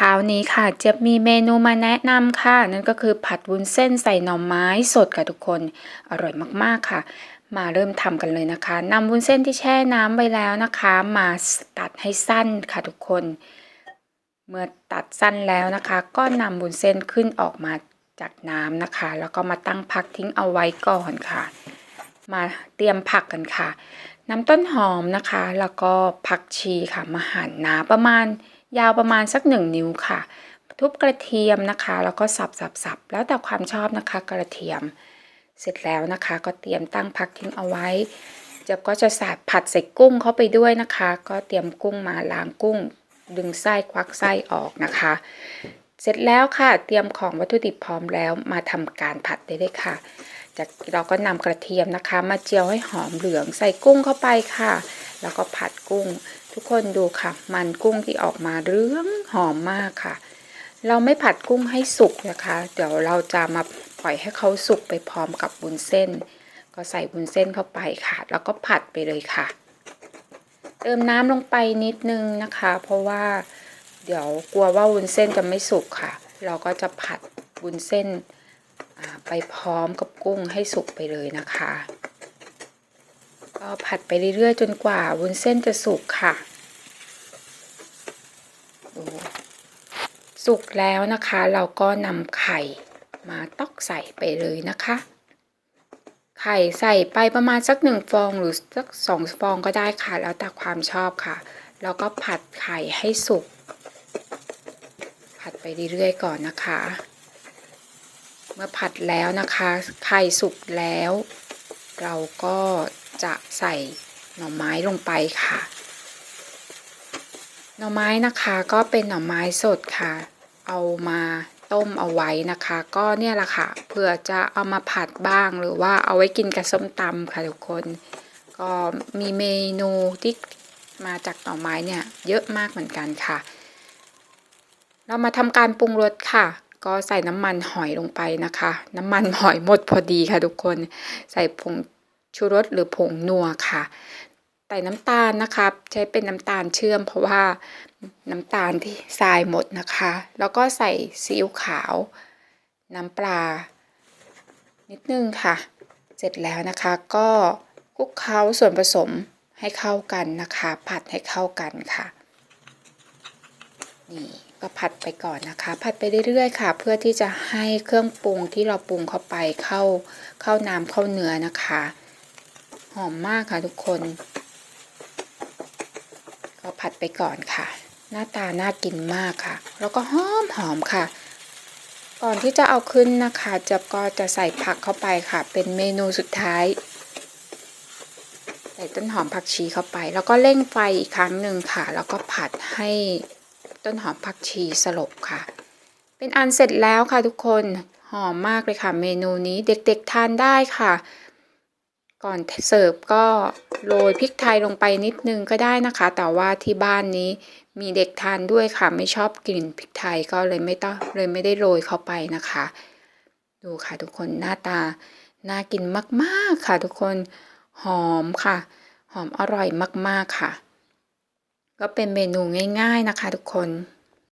ช้านี้ค่ะ เจะมีเมนูมาแนะนำค่ะ นั่นก็คือผัดวุ้นเส้นใส่หน่อไม้สดค่ะทุกคนอร่อยมากๆค่ะ มาเริ่มทำกันเลยนะคะนำวุ้นเส้นที่แช่น้ำไว้แล้วนะคะ มาตัดให้สั้นค่ะทุกคน เมื่อตัดสั้นแล้วนะคะ ก็นำวุ้นเส้นขึ้นออกมาจากน้ำนะคะ แล้วก็มาตั้งพักทิ้งเอาไว้ก่อนค่ะ มาเตรียมผักกันค่ะน้ำต้นหอมนะคะ แล้วก็ผักชีค่ะมาหั่นหนาประมาณ ยาวประมาณสักหนึ่งนิ้วค่ะ ทุบกระเทียมนะคะ แล้วก็สับสับสับแล้วแต่ความชอบนะคะกระเทียม เสร็จแล้วนะคะ ก็เตรียมตั้งพักทิ้งเอาไว้เจ๊บก็จะสาดผัดใส่กุ้งเข้าไปด้วยนะคะ ก็เตรียมกุ้งมาล้างกุ้ง ดึงไส้ควักไส้ออกนะคะ เสร็จแล้วค่ะ เตรียมของวัตถุดิบพร้อมแล้วมาทำการผัดได้เลยค่ะจากเราก็นำกระเทียมนะคะ มาเจียวให้หอมเหลืองใส่กุ้งเข้าไปค่ะ แล้วก็ผัดกุ้ง ทุกคนดูค่ะ มันกุ้งที่ออกมาเรื่องหอมมากค่ะ เราไม่ผัดกุ้งให้สุกนะคะ เดี๋ยวเราจะมาปล่อยให้เขาสุกไปพร้อมกับบุนเส้น ก็ใส่บุนเส้นเข้าไปค่ะ แล้วก็ผัดไปเลยค่ะ เติมน้ำลงไปนิดนึงนะคะ เพราะว่าเดี๋ยวกลัวว่าวุ้นเส้นจะไม่สุกค่ะ เราก็จะผัดวุ้นเส้นไปพร้อมกับกุ้งให้สุกไปเลยนะคะ ผัดไปเรื่อยๆ จนกว่าวุ้นเส้นจะสุกค่ะ สุกแล้วนะคะ เราก็นำไข่มาตอกใส่ไปเลยนะคะ ไข่ใส่ไปประมาณสักหนึ่งฟองหรือสักสองฟองก็ได้ค่ะ แล้วแต่ความชอบค่ะ แล้วก็ผัดไข่ให้สุก ผัดไปเรื่อยๆก่อนนะคะ เมื่อผัดแล้วนะคะ ไข่สุกแล้วเราก็ จะใส่หน่อไม้ลงไปค่ะ หน่อไม้นะคะก็เป็นหน่อไม้สดค่ะ เอามาต้มเอาไว้นะคะ ก็เนี่ยแหละค่ะเผื่อจะเอามาผัดบ้างหรือว่าเอาไว้กินกับส้มตำค่ะทุกคน ก็มีเมนูที่มาจากหน่อไม้เนี่ยเยอะมากเหมือนกันค่ะ เรามาทำการปรุงรสค่ะ ก็ใส่น้ำมันหอยลงไปนะคะ น้ำมันหอยหมดพอดีค่ะทุกคน ใส่ผง ชูรสหรือผงนัวค่ะใส่น้ำตาลนะคะใช้เป็นน้ำตาลเชื่อม เพราะว่าน้ำตาลที่ทรายหมดนะคะ แล้วก็ใส่ซีอิ๊วขาว น้ำปลา นิดนึงค่ะ เสร็จแล้วนะคะก็คลุกเคล้าส่วนผสมให้เข้ากันนะคะ ผัดให้เข้ากันค่ะนี่ก็ผัดไปก่อนนะคะ ผัดไปเรื่อยๆค่ะ เพื่อที่จะให้เครื่องปรุงที่เราปรุงเข้าไปเข้าเข้าน้ำเข้าเนื้อนะคะ หอมมากค่ะทุกคน ก็ผัดไปก่อนค่ะ หน้าตาน่ากินมากค่ะ แล้วก็หอมหอมค่ะ ก่อนที่จะเอาขึ้นนะคะจะก็จะใส่ผักเข้าไปค่ะ เป็นเมนูสุดท้าย ใส่ต้นหอมผักชีเข้าไป แล้วก็เร่งไฟอีกครั้งหนึ่งค่ะ แล้วก็ผัดให้ต้นหอมผักชีสลบค่ะ เป็นอันเสร็จแล้วค่ะทุกคนหอมมากเลยค่ะ เมนูนี้เด็กๆทานได้ค่ะ ก่อนเสิร์ฟก็โรยพริกไทยลงไปนิดนึงก็ได้นะคะ แต่ว่าที่บ้านนี้มีเด็กทานด้วยค่ะ ไม่ชอบกลิ่นพริกไทยก็เลยไม่ต้องเลยไม่ได้โรยเข้าไปนะคะ ดูค่ะทุกคนหน้าตาน่ากินมากๆค่ะ ทุกคนหอมค่ะ หอมอร่อยมากๆค่ะ ก็เป็นเมนูง่าย ๆนะคะ ทุกคน